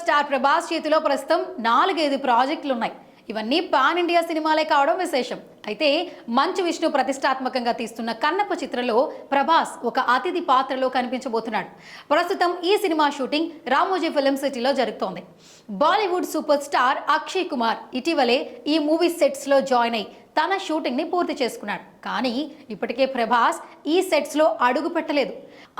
Star Prabhas చేతిలో ప్రస్తుతం నాలుగైదు ప్రాజెక్టులు ఉన్నాయి ఇవన్నీ పాన్ ఇండియా సినిమాలే కావడం విశేషం. అయితే మంచు విష్ణు ప్రతిష్టాత్మకంగా తీస్తున్న కన్నప్ప చిత్రంలో ప్రభాస్ ఒక అతిథి పాత్రలో కనిపించబోతున్నాడు. ప్రస్తుతం ఈ సినిమా షూటింగ్ రామోజీ ఫిలిం సిటీలో జరుగుతోంది. Bollywood super star Akshay Kumar ఇటీవలే ఈ మూవీ సెట్స్లో జాయిన్ అయి తన షూటింగ్ని పూర్తి చేసుకున్నాడు. కానీ ఇప్పటికే ప్రభాస్ ఈ సెట్స్లో అడుగు పెట్టలేదు.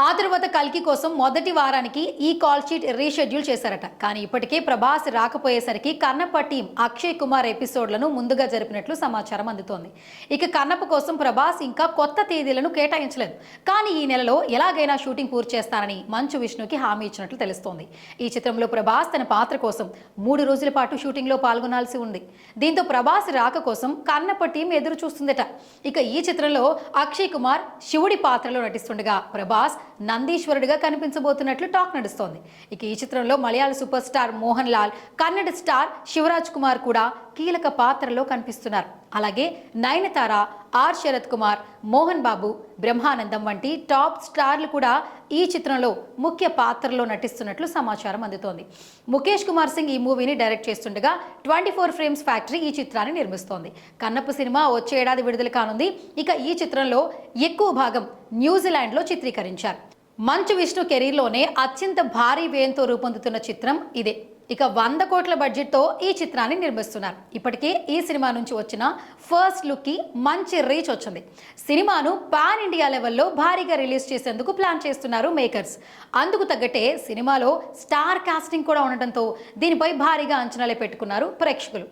ఆ తర్వాత కల్కి కోసం మొదటి వారానికి ఈ కాల్ షీట్ రీషెడ్యూల్ చేశారట. కానీ ఇప్పటికే ప్రభాస్ రాకపోయేసరికి కన్నప్ప టీం అక్షయ్ కుమార్ ఎపిసోడ్లను ముందుగా జరిపినట్లు సమాచారం అందుతోంది. ఇక కన్నప్ప కోసం ప్రభాస్ ఇంకా కొత్త తేదీలను కేటాయించలేదు. కానీ ఈ నెలలో ఎలాగైనా షూటింగ్ పూర్తి చేస్తానని మంచు విష్ణుకి హామీ ఇచ్చినట్లు తెలుస్తోంది. ఈ చిత్రంలో ప్రభాస్ తన పాత్ర కోసం మూడు రోజుల పాటు షూటింగ్లో పాల్గొనాల్సి ఉంది. దీంతో ప్రభాస్ రాక కోసం కన్నప్ప టీం ఎదురు చూస్తుందట ఇక ఈ చిత్రంలో అక్షయ్ కుమార్ శివుడి పాత్రలో నటిస్తుండగా ప్రభాస్ నందీశ్వరుడిగా కనిపించబోతున్నట్లు టాక్ నడుస్తోంది. ఇక ఈ చిత్రంలో Malayala super star Mohan Lal Kannada star Shivaraj Kumar కూడా కీలక పాత్రలో కనిపిస్తున్నారు. అలాగే నయనతార ఆర్. శరత్ కుమార్ మోహన్ బాబు బ్రహ్మానందం వంటి టాప్ స్టార్లు కూడా ఈ చిత్రంలో ముఖ్య పాత్రలో నటిస్తున్నట్లు సమాచారం అందుతోంది. ముఖేష్ కుమార్ సింగ్ ఈ మూవీని డైరెక్ట్ చేస్తుండగా ట్వంటీ ఫోర్ ఫ్రేమ్స్ ఫ్యాక్టరీ ఈ చిత్రాన్ని నిర్మిస్తోంది. కన్నప్ప సినిమా వచ్చే ఏడాది విడుదల కానుంది. ఇక ఈ చిత్రంలో ఎక్కువ భాగం న్యూజిలాండ్లో చిత్రీకరించారు. మంచు విష్ణు కెరీర్లోనే అత్యంత భారీ వ్యయంతో రూపొందుతున్న చిత్రం ఇదే. ఇక వంద కోట్ల బడ్జెట్తో ఈ చిత్రాన్ని నిర్మిస్తున్నారు. ఇప్పటికే ఈ సినిమా నుంచి వచ్చిన ఫస్ట్ లుక్కి మంచి రీచ్ వచ్చింది. సినిమాను పాన్ ఇండియా లెవెల్లో భారీగా రిలీజ్ చేసేందుకు ప్లాన్ చేస్తున్నారు మేకర్స్. అందుకు తగ్గట్టే సినిమాలో స్టార్ కాస్టింగ్ కూడా ఉండటంతో దీనిపై భారీగా అంచనాలే పెట్టుకున్నారు ప్రేక్షకులు.